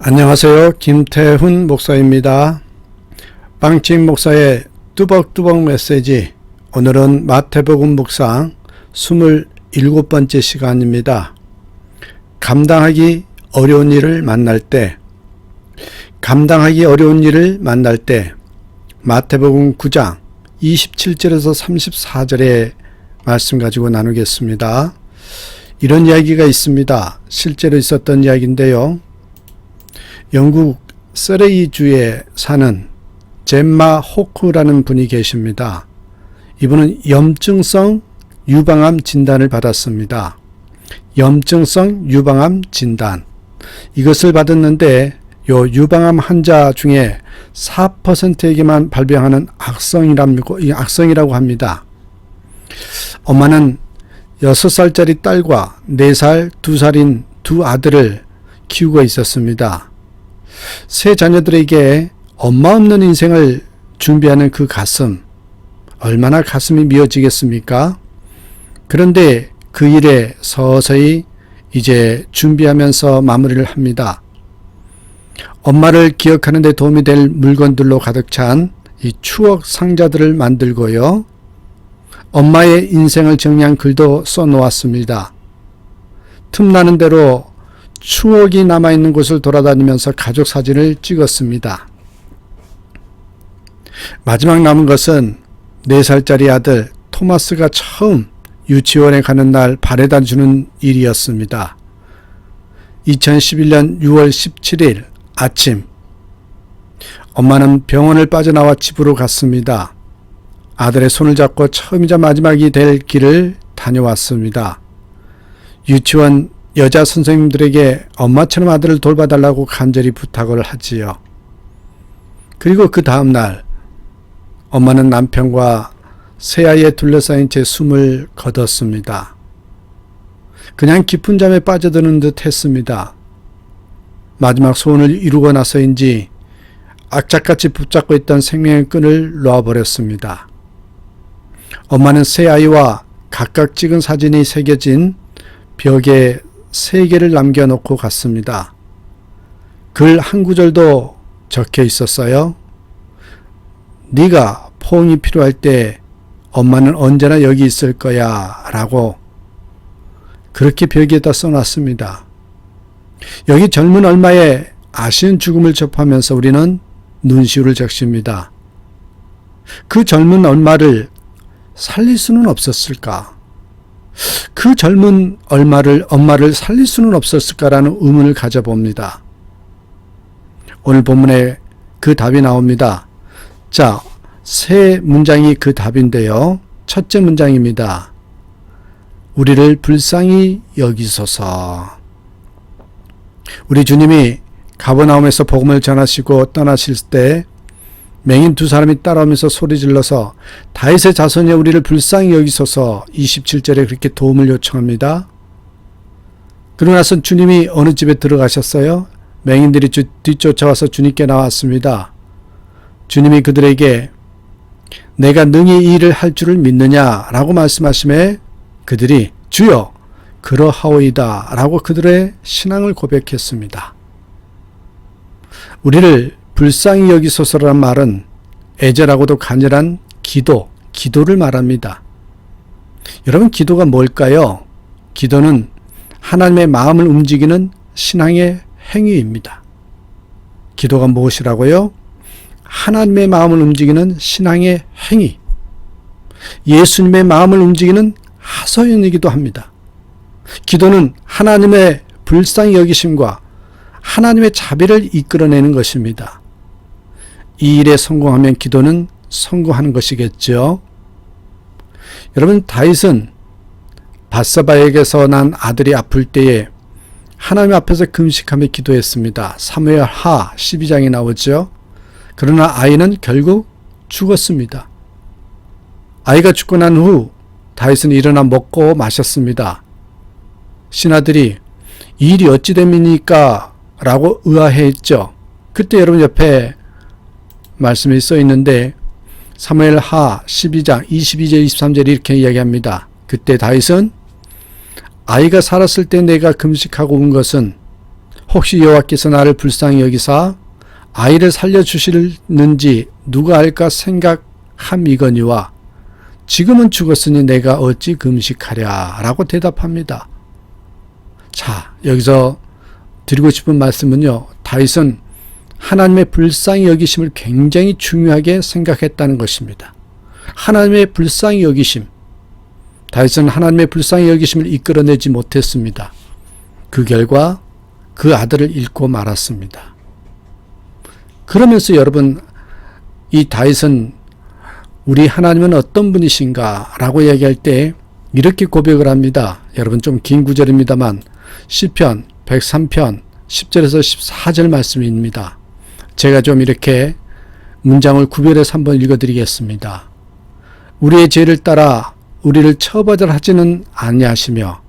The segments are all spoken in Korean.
안녕하세요. 김태훈 목사입니다. 빵집 목사의 뚜벅뚜벅 메시지. 오늘은 마태복음 묵상 27번째 시간입니다. 감당하기 어려운 일을 만날 때, 감당하기 어려운 일을 만날 때, 마태복음 9장 27절에서 34절의 말씀 가지고 나누겠습니다. 이런 이야기가 있습니다. 실제로 있었던 이야기인데요. 영국 서레이주에 사는 젬마 호크라는 분이 계십니다. 이분은 염증성 유방암 진단을 받았습니다. 염증성 유방암 진단. 이것을 받았는데 요 유방암 환자 중에 4%에게만 발병하는 악성이라고, 악성이라고 합니다. 엄마는 6살짜리 딸과 4살, 2살인 두 아들을 키우고 있었습니다. 세 자녀들에게 엄마 없는 인생을 준비하는 그 가슴, 얼마나 가슴이 미어지겠습니까? 그런데 그 일에 서서히 이제 준비하면서 마무리를 합니다. 엄마를 기억하는 데 도움이 될 물건들로 가득 찬 이 추억 상자들을 만들고요. 엄마의 인생을 정리한 글도 써 놓았습니다. 틈나는 대로 추억이 남아있는 곳을 돌아다니면서 가족 사진을 찍었습니다. 마지막 남은 것은 4살짜리 아들 토마스가 처음 유치원에 가는 날 바래다 주는 일이었습니다. 2011년 6월 17일 아침 엄마는 병원을 빠져나와 집으로 갔습니다. 아들의 손을 잡고 처음이자 마지막이 될 길을 다녀왔습니다. 유치원 여자 선생님들에게 엄마처럼 아들을 돌봐달라고 간절히 부탁을 하지요. 그리고 그 다음날 엄마는 남편과 새아이에 둘러싸인 채 숨을 거뒀습니다. 그냥 깊은 잠에 빠져드는 듯 했습니다. 마지막 소원을 이루고 나서인지 악착같이 붙잡고 있던 생명의 끈을 놓아버렸습니다. 엄마는 새 아이와 각각 찍은 사진이 새겨진 벽에 세 개를 남겨놓고 갔습니다. 글 한 구절도 적혀 있었어요. 네가 포옹이 필요할 때 엄마는 언제나 여기 있을 거야 라고 그렇게 벽에다 써놨습니다. 여기 젊은 얼마에 아쉬운 죽음을 접하면서 우리는 눈시울을 적십니다. 그 젊은 얼마를 살릴 수는 없었을까? 그 젊은 얼마를 엄마를 살릴 수는 없었을까라는 의문을 가져봅니다. 오늘 본문에 그 답이 나옵니다. 자, 세 문장이 그 답인데요. 첫째 문장입니다. 우리를 불쌍히 여기소서. 우리 주님이 가버나움에서 복음을 전하시고 떠나실 때 맹인 두 사람이 따라오면서 소리 질러서 다윗의 자손이 우리를 불쌍히 여기소서 27절에 그렇게 도움을 요청합니다. 그러고 나서 주님이 어느 집에 들어가셨어요? 맹인들이 주, 뒤쫓아와서 주님께 나왔습니다. 주님이 그들에게 내가 능히 이 일을 할 줄을 믿느냐 라고 말씀하심에 그들이 주여 그러하오이다 라고 그들의 신앙을 고백했습니다. 우리를 불쌍히 여기소서란 말은 애절하고도 간절한 기도, 기도를 말합니다. 여러분, 기도가 뭘까요? 기도는 하나님의 마음을 움직이는 신앙의 행위입니다. 기도가 무엇이라고요? 하나님의 마음을 움직이는 신앙의 행위. 예수님의 마음을 움직이는 하소연이기도 합니다. 기도는 하나님의 불쌍히 여기심과 하나님의 자비를 이끌어내는 것입니다. 이 일에 성공하면 기도는 성공하는 것이겠죠. 여러분 다윗은 바사바에게서 난 아들이 아플 때에 하나님 앞에서 금식하며 기도했습니다. 사무엘 하 12장에 나오죠. 그러나 아이는 결국 죽었습니다. 아이가 죽고 난 후 다윗은 일어나 먹고 마셨습니다. 신하들이 이 일이 어찌 됨니까? 라고 의아해했죠. 그때 여러분 옆에 말씀이 써 있는데 사무엘 하 12장 22절 23절 이렇게 이야기합니다. 그때 다윗은 아이가 살았을 때 내가 금식하고 온 것은 혹시 여호와께서 나를 불쌍히 여기사 아이를 살려 주실는지 누가 알까 생각함이거니와 지금은 죽었으니 내가 어찌 금식하랴라고 대답합니다. 자, 여기서 드리고 싶은 말씀은요. 다윗은 하나님의 불쌍히 여기심을 굉장히 중요하게 생각했다는 것입니다. 하나님의 불쌍히 여기심. 다윗은 하나님의 불쌍히 여기심을 이끌어내지 못했습니다. 그 결과 그 아들을 잃고 말았습니다. 그러면서 여러분 이 다윗은 우리 하나님은 어떤 분이신가 라고 얘기할 때 이렇게 고백을 합니다. 여러분 좀 긴 구절입니다만 시편 103편 10절에서 14절 말씀입니다. 제가 좀 이렇게 문장을 구별해서 한번 읽어드리겠습니다. 우리의 죄를 따라 우리를 처벌하지는 아니하시며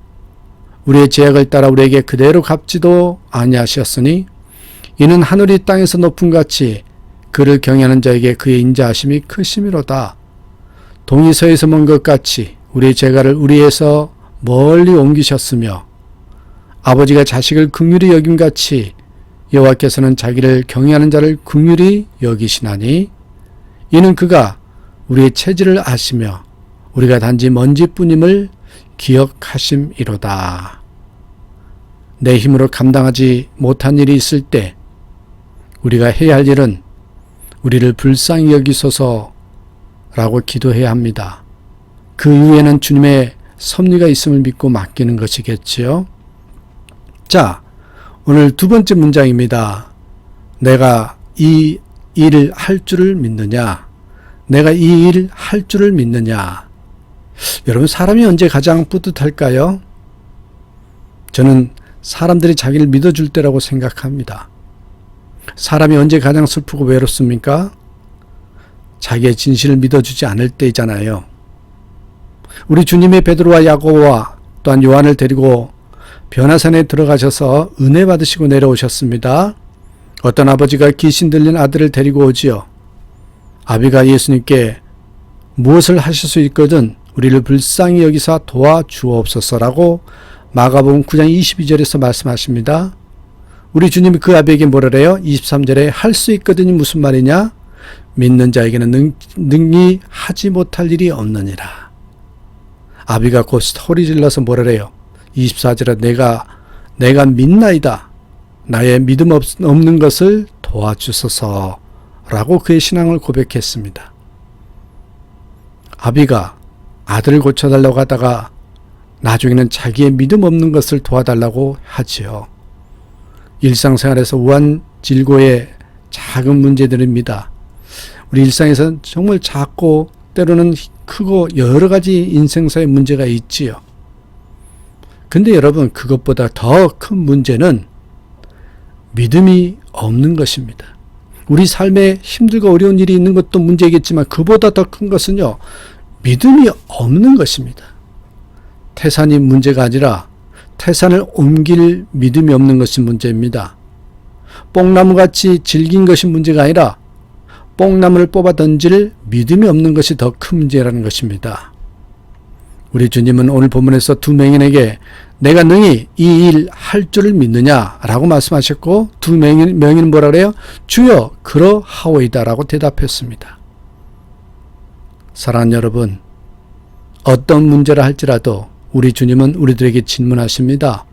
우리의 죄악을 따라 우리에게 그대로 갚지도 아니하셨으니 이는 하늘이 땅에서 높은 같이 그를 경외하는 자에게 그의 인자하심이 크심이로다. 동이 서에서 먼 것 같이 우리의 죄가를 우리에서 멀리 옮기셨으며 아버지가 자식을 긍휼히 여김 같이 여호와께서는 자기를 경외하는 자를 긍휼히 여기시나니 이는 그가 우리의 체질을 아시며 우리가 단지 먼지뿐임을 기억하심이로다. 내 힘으로 감당하지 못한 일이 있을 때 우리가 해야 할 일은 우리를 불쌍히 여기소서라고 기도해야 합니다. 그 이후에는 주님의 섭리가 있음을 믿고 맡기는 것이겠지요. 자, 오늘 두 번째 문장입니다. 내가 이 일을 할 줄을 믿느냐? 내가 이 일을 할 줄을 믿느냐? 여러분, 사람이 언제 가장 뿌듯할까요? 저는 사람들이 자기를 믿어줄 때라고 생각합니다. 사람이 언제 가장 슬프고 외롭습니까? 자기의 진실을 믿어주지 않을 때이잖아요. 우리 주님의 베드로와 야고보와 또한 요한을 데리고 변화산에 들어가셔서 은혜 받으시고 내려오셨습니다. 어떤 아버지가 귀신 들린 아들을 데리고 오지요. 아비가 예수님께 무엇을 하실 수 있거든 우리를 불쌍히 여기사 도와주옵소서라고 마가복음 9장 22절에서 말씀하십니다. 우리 주님이 그 아비에게 뭐라래요? 23절에 할 수 있거든이 무슨 말이냐? 믿는 자에게는 능, 능히 하지 못할 일이 없느니라. 아비가 곧 소리 질러서 뭐라래요? 24절에 내가 내가 믿나이다. 나의 믿음 없, 없는 것을 도와주소서. 라고 그의 신앙을 고백했습니다. 아비가 아들을 고쳐달라고 하다가 나중에는 자기의 믿음 없는 것을 도와달라고 하지요. 일상생활에서 우한 질고의 작은 문제들입니다. 우리 일상에서 정말 작고 때로는 크고 여러 가지 인생사의 문제가 있지요. 근데 여러분 그것보다 더 큰 문제는 믿음이 없는 것입니다. 우리 삶에 힘들고 어려운 일이 있는 것도 문제겠지만 그보다 더 큰 것은요. 믿음이 없는 것입니다. 태산이 문제가 아니라 태산을 옮길 믿음이 없는 것이 문제입니다. 뽕나무같이 질긴 것이 문제가 아니라 뽕나무를 뽑아 던질 믿음이 없는 것이 더 큰 문제라는 것입니다. 우리 주님은 오늘 본문에서 두 맹인에게 내가 능히 이 일 할 줄을 믿느냐라고 말씀하셨고 두 맹인, 명인은 뭐라 그래요? 주여 그러하오이다라고 대답했습니다. 사랑하는 여러분 어떤 문제라 할지라도 우리 주님은 우리들에게 질문하십니다.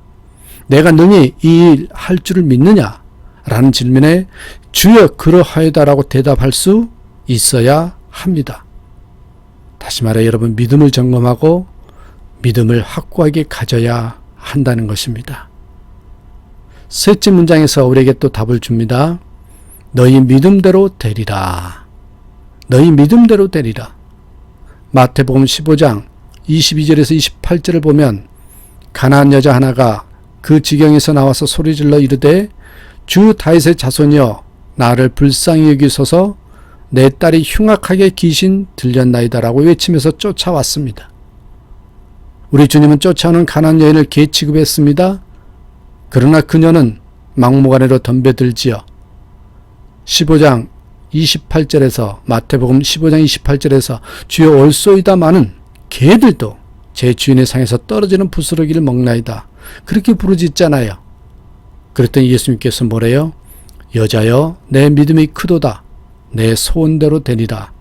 내가 능히 이 일 할 줄을 믿느냐? 라는 질문에 주여 그러하이다라고 대답할 수 있어야 합니다. 다시 말해 여러분 믿음을 점검하고 믿음을 확고하게 가져야 한다는 것입니다. 셋째 문장에서 우리에게 또 답을 줍니다. 너희 믿음대로 되리라. 너희 믿음대로 되리라. 마태복음 15장 22절에서 28절을 보면 가나안 여자 하나가 그 지경에서 나와서 소리질러 이르되 주 다윗의 자손이여 나를 불쌍히 여기소서 내 딸이 흉악하게 귀신 들렸나이다라고 외치면서 쫓아왔습니다. 우리 주님은 쫓아오는 가난 여인을 개 취급했습니다. 그러나 그녀는 막무가내로 덤벼들지요. 15장 28절에서 마태복음 15장 28절에서 주여 올소이다마는 개들도 제 주인의 상에서 떨어지는 부스러기를 먹나이다. 그렇게 부르짖잖아요. 그랬더니 예수님께서 뭐래요? 여자여, 내 믿음이 크도다. 내 소원대로 되리라.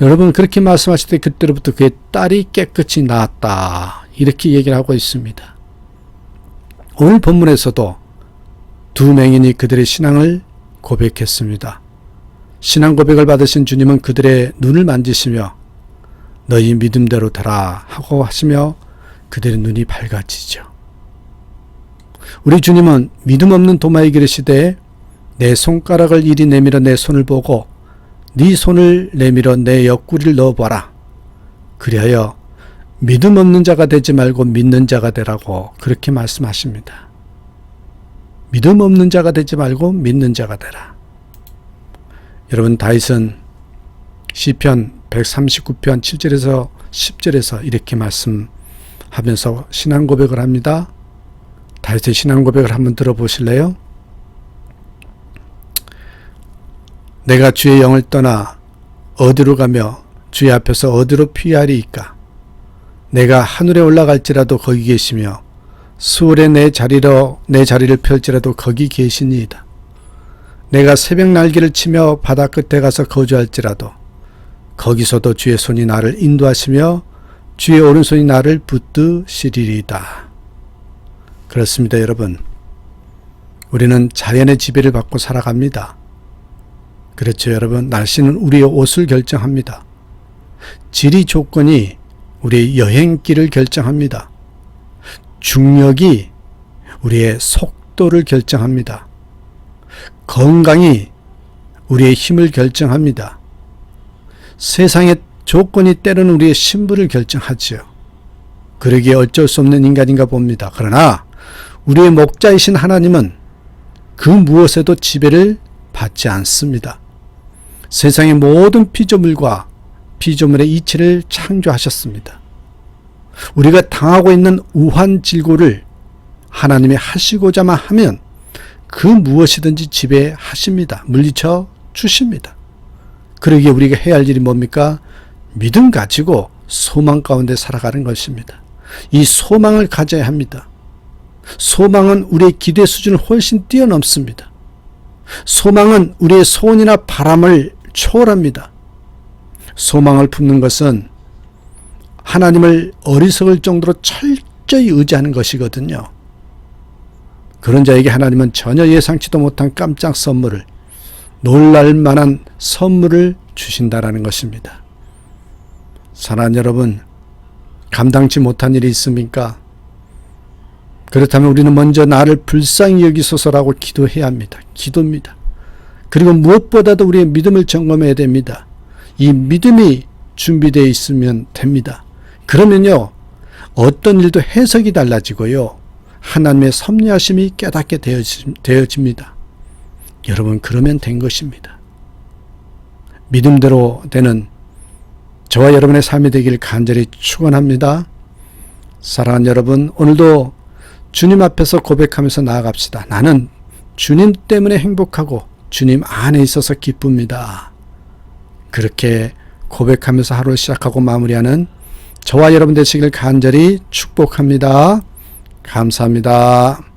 여러분, 그렇게 말씀하실 때 그때로부터 그의 딸이 깨끗이 나았다. 이렇게 얘기를 하고 있습니다. 오늘 본문에서도 두 맹인이 그들의 신앙을 고백했습니다. 신앙 고백을 받으신 주님은 그들의 눈을 만지시며 너희 믿음대로 되라 하고 하시며 그들의 눈이 밝아지죠. 우리 주님은 믿음 없는 도마에게 이르시되 내 손가락을 이리 내밀어 내 손을 보고 네 손을 내밀어 내 옆구리를 넣어봐라. 그리하여 믿음 없는 자가 되지 말고 믿는 자가 되라고 그렇게 말씀하십니다. 믿음 없는 자가 되지 말고 믿는 자가 되라. 여러분 다윗은 시편 139편 7절에서 10절에서 이렇게 말씀하면서 신앙 고백을 합니다. 다윗의 신앙 고백을 한번 들어보실래요? 내가 주의 영을 떠나 어디로 가며 주의 앞에서 어디로 피하리이까? 내가 하늘에 올라갈지라도 거기 계시며 수월에 내 자리로 내 자리를 펼지라도 거기 계시니이다. 내가 새벽 날개를 치며 바다 끝에 가서 거주할지라도 거기서도 주의 손이 나를 인도하시며 주의 오른손이 나를 붙드시리이다. 그렇습니다, 여러분. 우리는 자연의 지배를 받고 살아갑니다. 그렇죠, 여러분. 날씨는 우리의 옷을 결정합니다. 지리 조건이 우리의 여행길을 결정합니다. 중력이 우리의 속도를 결정합니다. 건강이 우리의 힘을 결정합니다. 세상의 조건이 때로는 우리의 신분을 결정하지요. 그러기에 어쩔 수 없는 인간인가 봅니다. 그러나 우리의 목자이신 하나님은 그 무엇에도 지배를 받지 않습니다. 세상의 모든 피조물과 피조물의 이치를 창조하셨습니다. 우리가 당하고 있는 우한 질고를 하나님이 하시고자만 하면 그 무엇이든지 지배하십니다. 물리쳐 주십니다. 그러기에 우리가 해야 할 일이 뭡니까? 믿음 가지고 소망 가운데 살아가는 것입니다. 이 소망을 가져야 합니다. 소망은 우리의 기대 수준을 훨씬 뛰어넘습니다. 소망은 우리의 소원이나 바람을 초월합니다. 소망을 품는 것은 하나님을 어리석을 정도로 철저히 의지하는 것이거든요. 그런 자에게 하나님은 전혀 예상치도 못한 깜짝 선물을 놀랄 만한 선물을 주신다라는 것입니다. 사랑하는 여러분, 감당치 못한 일이 있습니까? 그렇다면 우리는 먼저 나를 불쌍히 여기소서라고 기도해야 합니다. 기도입니다. 그리고 무엇보다도 우리의 믿음을 점검해야 됩니다. 이 믿음이 준비되어 있으면 됩니다. 그러면요, 어떤 일도 해석이 달라지고요, 하나님의 섭리하심이 깨닫게 되어집니다. 여러분, 그러면 된 것입니다. 믿음대로 되는 저와 여러분의 삶이 되기를 간절히 축원합니다. 사랑하는 여러분, 오늘도 주님 앞에서 고백하면서 나아갑시다. 나는 주님 때문에 행복하고 주님 안에 있어서 기쁩니다. 그렇게 고백하면서 하루를 시작하고 마무리하는 저와 여러분 되시길 간절히 축복합니다. 감사합니다.